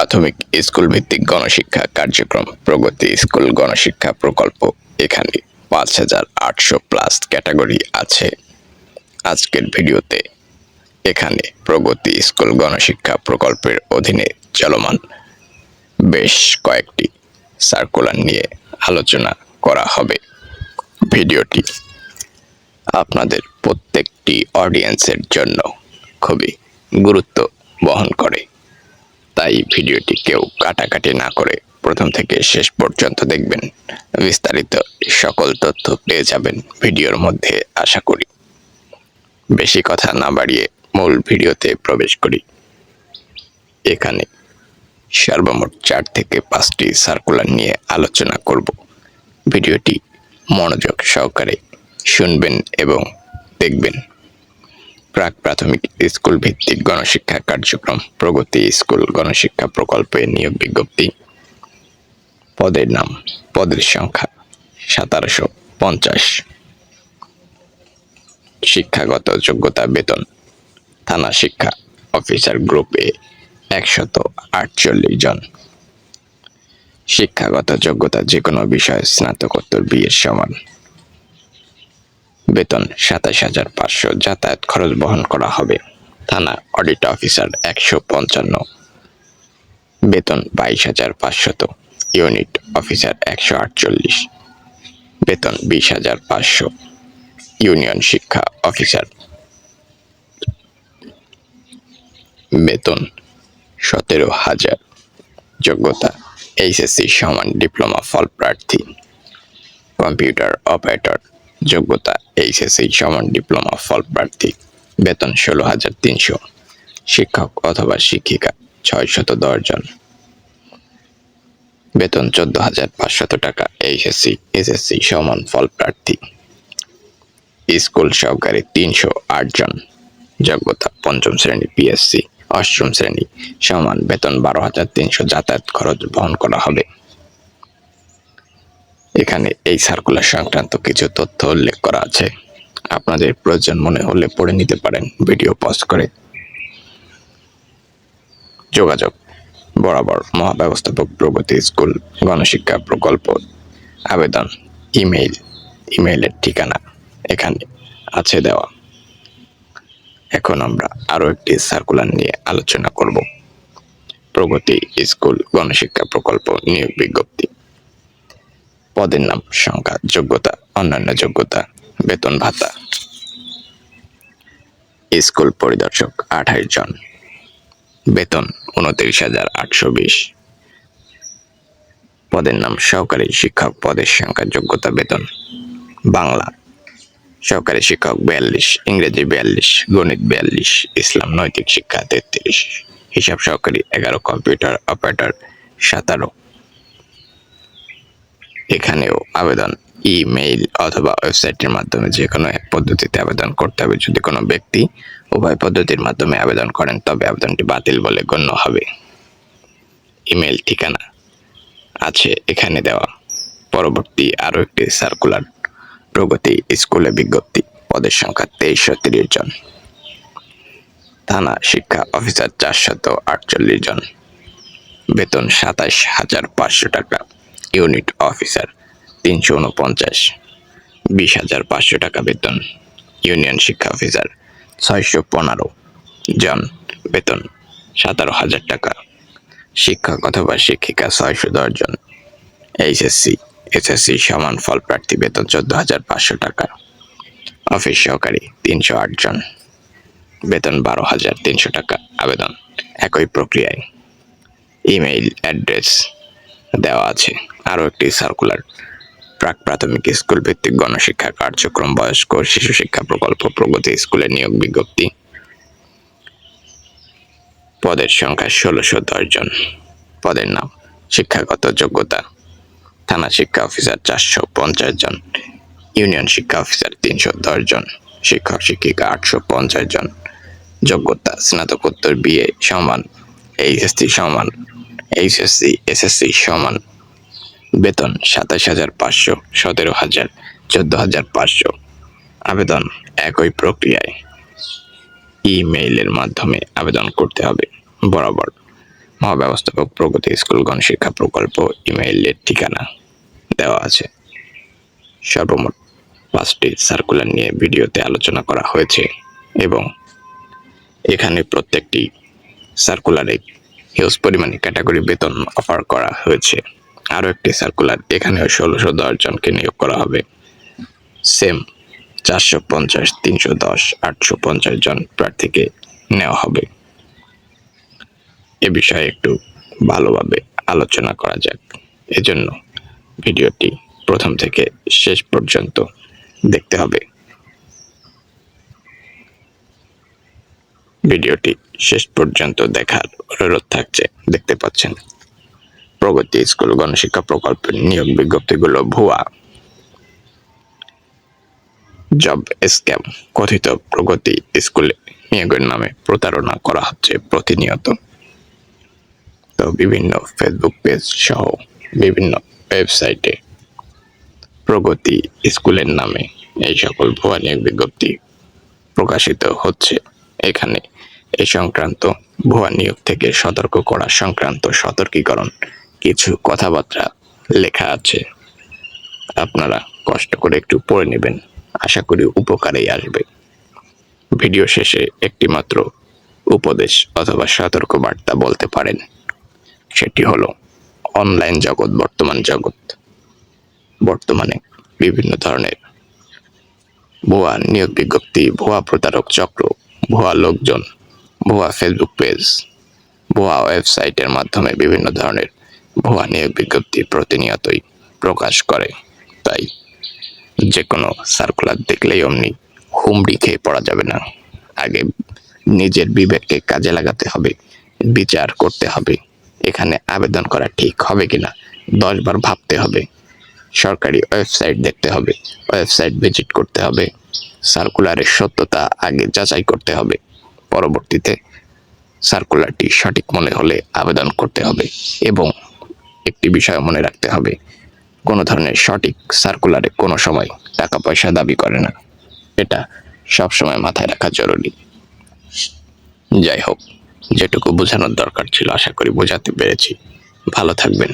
প্রাথমিক স্কুল ভিত্তিক গণশিক্ষা কার্যক্রম, প্রগতি স্কুল গণশিক্ষা প্রকল্প, এখানে পাঁচ হাজার আটশো প্লাস ক্যাটাগরি আছে। আজকের ভিডিওতে এখানে প্রগতি স্কুল গণশিক্ষা প্রকল্পের অধীনে চলমান বেশ কয়েকটি সার্কুলার নিয়ে আলোচনা করা হবে। ভিডিওটি আপনাদের প্রত্যেকটি অডিয়েন্সের জন্য খুবই গুরুত্ব তাই ভিডিওটি কেউ কাটাকাটি না করে প্রথম থেকে শেষ পর্যন্ত দেখবেন। বিস্তারিত সকল তথ্য পেয়ে যাবেন ভিডিওর মধ্যে, আশা করি। বেশি কথা না বাড়িয়ে মূল ভিডিওতে প্রবেশ করি। এখানে সর্বমোট চার থেকে পাঁচটি সার্কুলার নিয়ে আলোচনা করব। ভিডিওটি মনোযোগ সহকারে শুনবেন এবং দেখবেন। প্রাক প্রাথমিক স্কুল ভিত্তিক গণশিক্ষা কার্যক্রম, প্রগতি স্কুল গণশিক্ষা প্রকল্পে নিয়োগ বিজ্ঞপ্তি। পদের নাম, পদের সংখ্যা, সতেরোশো পঞ্চাশ। শিক্ষাগত যোগ্যতা বেতন, থানা শিক্ষা অফিসার গ্রুপে একশত আটচল্লিশ জন। শিক্ষাগত যোগ্যতা যে কোনো বিষয়ে স্নাতকোত্তর বিয়ের সমান। বেতন সাতাশ হাজার পাঁচশো যাতায়াত খরচ বহন করা হবে। থানা অডিট অফিসার একশো পঞ্চান্ন। বেতন বাইশ হাজার পাঁচশত। ইউনিট অফিসার একশো আটচল্লিশ। বেতন বিশ হাজার পাঁচশো। ইউনিয়ন শিক্ষা অফিসার। বেতন সতেরো হাজার। যোগ্যতা এইচএসসি সমান ডিপ্লোমা ফল প্রার্থী। Computer operator. যোগ্যতা এইচএসসি সমান ডিপ্লোমা ফল প্রার্থী বেতন ষোলো হাজার তিনশো। শিক্ষক অথবা শিক্ষিকা ছয়শত দশ জন। বেতন চোদ্দ হাজার পাঁচশত টাকা এইচএসসি এসএসসি সমান ফল প্রার্থী স্কুল সহকারী তিনশো আট জন। যোগ্যতা পঞ্চম শ্রেণি পিএসসি অষ্টম শ্রেণি, সমান বেতন বারো হাজার তিনশো যাতায়াত খরচ বহন করা হবে। এখানে এই সার্কুলার সংক্রান্ত কিছু তথ্য উল্লেখ করা আছে। আপনাদের প্রয়োজন মনে হলে পড়ে নিতে পারেন। ভিডিও পজ করে। যোগাযোগ। বরাবর মহাব্যবস্থাপক প্রগতি স্কুল, গণশিক্ষা প্রকল্প, আবেদন, ইমেইল, ইমেইলের ঠিকানা এখানে আছে দেওয়া। এখন আমরা আরও একটি সার্কুলার নিয়ে আলোচনা করব। প্রগতি স্কুল, গণশিক্ষা প্রকল্প নিয়োগ বিজ্ঞপ্তি। পদের নাম সংখ্যা, যোগ্যতা, অন্যান্য যোগ্যতা, বেতন ভাতা। স্কুল পরিদর্শক আঠাশ জন। বেতন উনত্রিশ হাজার আটশো বিশ। পদের নাম সহকারী শিক্ষক, পদের সংখ্যা যোগ্যতা, বেতন। বাংলা। সহকারী শিক্ষক বিয়াল্লিশ, ইংরেজি বিয়াল্লিশ, গণিত বিয়াল্লিশ, ইসলাম নৈতিক শিক্ষা তেত্রিশ। হিসাব সহকারী এগারো, কম্পিউটার অপারেটর সাতারো। এখানেও আবেদন, ইমেইল অথবা ওয়েবসাইটের মাধ্যমে যে কোনো এক পদ্ধতিতে আবেদন করতে হবে। যদি কোনো ব্যক্তি উভয় পদ্ধতির মাধ্যমে আবেদন করেন, তবে আবেদনটি বাতিল বলে গণ্য হবে। ইমেল ঠিকানা আছে এখানে দেওয়া। পরবর্তী আরও একটি সার্কুলার, প্রগতি স্কুলে বিজ্ঞপ্তি, পদের সংখ্যা তেইশশো তিরিশ জন। থানা শিক্ষা অফিসার চারশত আটচল্লিশ জন। বেতন সাতাশ হাজার পাঁচশো টাকা। ইউনিট অফিসার, তিনশো উনপঞ্চাশ। বিশ হাজার পাঁচশো টাকা বেতন, ইউনিয়ন শিক্ষা অফিসার, ছয়শো পনেরো জন বেতন, সতেরো হাজার টাকা। শিক্ষক অথবা শিক্ষিকা, ছয়শো দশ জন। এইচএসসি এসএসসি সমান ফল প্রার্থী বেতন, চোদ্দ হাজার পাঁচশো টাকা। অফিস সহকারী, তিনশো আট জন। বেতন, বারো হাজার তিনশো টাকা আবেদন। একই প্রক্রিয়ায় ইমেইল অ্যাড্রেস দেওয়া আছে। আরও একটি সার্কুলার প্রাক প্রাথমিক স্কুল ভিত্তিক গণশিক্ষা কার্যক্রম, বয়স্ক, শিশু শিক্ষা প্রকল্প, প্রগতি স্কুলে নিয়োগ বিজ্ঞপ্তি। পদের সংখ্যা ষোলোশো জন। পদের নাম, শিক্ষাগত যোগ্যতা। থানা শিক্ষা অফিসার চারশো পঞ্চাশ জন। ইউনিয়ন শিক্ষা অফিসার তিনশো দশ জন। শিক্ষক শিক্ষিকা আটশো পঞ্চাশ জন। যোগ্যতা, স্নাতকোত্তর বিএ সমান এইচএসসি সমান এইচএসসি এসএসসি সমান। বেতন সাতাশ হাজার পাঁচশো, সতেরো হাজার, চোদ্দ হাজার পাঁচশো। আবেদন একই প্রক্রিয়ায়। ইমেইলের মাধ্যমে আবেদন করতে হবে। বরাবর মহাব্যবস্থাপক প্রগতি স্কুল গণশিক্ষা প্রকল্প ইমেইলের ঠিকানা দেওয়া আছে। সর্বমোট পাঁচটি সার্কুলার নিয়ে ভিডিওতে আলোচনা করা হয়েছে এবং এখানে প্রত্যেকটি সার্কুলারে হিউজ পরিমাণে ক্যাটাগরি বেতন অফার করা হয়েছে। আরও একটি সার্কুলার এখানেও ষোলোশো দশ জনকে নিয়োগ করা হবে। সেম চারশো পঞ্চাশ, তিনশো দশ, আটশো পঞ্চাশ জন প্রার্থীকে নেওয়া হবে। এ বিষয়ে একটু ভালোভাবে আলোচনা করা যাক। এজন্য ভিডিওটি প্রথম থেকে শেষ পর্যন্ত দেখতে হবে। ভিডিওটি শেষ পর্যন্ত দেখার অনুরোধ থাকছে, দেখতে পাচ্ছেন। প্রগতি, স্কুল, গণশিক্ষা প্রকল্পের নিয়োগ বিজ্ঞপ্তিগুলো ভুয়া। জব স্ক্যাম কথিত প্রগতি, স্কুলে নিয়োগের নামে প্রতারণা করা হচ্ছে প্রতিনিয়ত। তো বিভিন্ন ফেসবুক পেজ সহ বিভিন্ন ওয়েবসাইটে প্রগতি, স্কুলের নামে এই সকল ভুয়া নিয়োগ বিজ্ঞপ্তি প্রকাশিত হচ্ছে। এখানে এই সংক্রান্ত ভুয়া নিয়োগ থেকে সতর্ক করা সংক্রান্ত সতর্কীকরণ কিছু কথাবার্তা লেখা আছে। আপনারা কষ্ট করে একটু পড়ে নেবেন। আশা করি উপকারেই আসবে। ভিডিও শেষে একটি মাত্র উপদেশ অথবা সতর্ক বার্তা বলতে পারেন। সেটি হলো, অনলাইন জগৎ, বর্তমান জগৎ। বর্তমানে বিভিন্ন ধরনের ভুয়া নিয়োগ বিজ্ঞপ্তি, ভুয়া প্রতারক চক্র, ভুয়া লোকজন, ভুয়া ফেসবুক পেজ ভুয়া ওয়েবসাইটের মাধ্যমে বিভিন্ন ধরনের নিয়োগ বিজ্ঞপ্তি প্রতিনিয়তই প্রকাশ করে। তাই যে কোনো সার্কুলার দেখলেই অমনি হুমড়ি খেয়ে পড়া যাবে না। আগে নিজের বিবেককে কাজে লাগাতে হবে, বিচার করতে হবে, এখানে আবেদন করা ঠিক হবে কিনা দশবার ভাবতে হবে, সরকারি ওয়েবসাইট দেখতে হবে, ওয়েবসাইট ভিজিট করতে হবে, সার্কুলারের সত্যতা আগে যাচাই করতে হবে, পরবর্তীতে সার্কুলারটি সঠিক মনে হলে আবেদন করতে হবে এবং একটি বিষয় মনে রাখতে হবে। কোনো ধরনের সঠিক সার্কুলারে কোনো সময় টাকা পয়সা দাবি করে না। এটা সবসময় মাথায় রাখা জরুরি। যাই হোক যেটুকু বোঝানোর দরকার ছিল, আশা করি বোঝাতে পেরেছি। ভালো থাকবেন।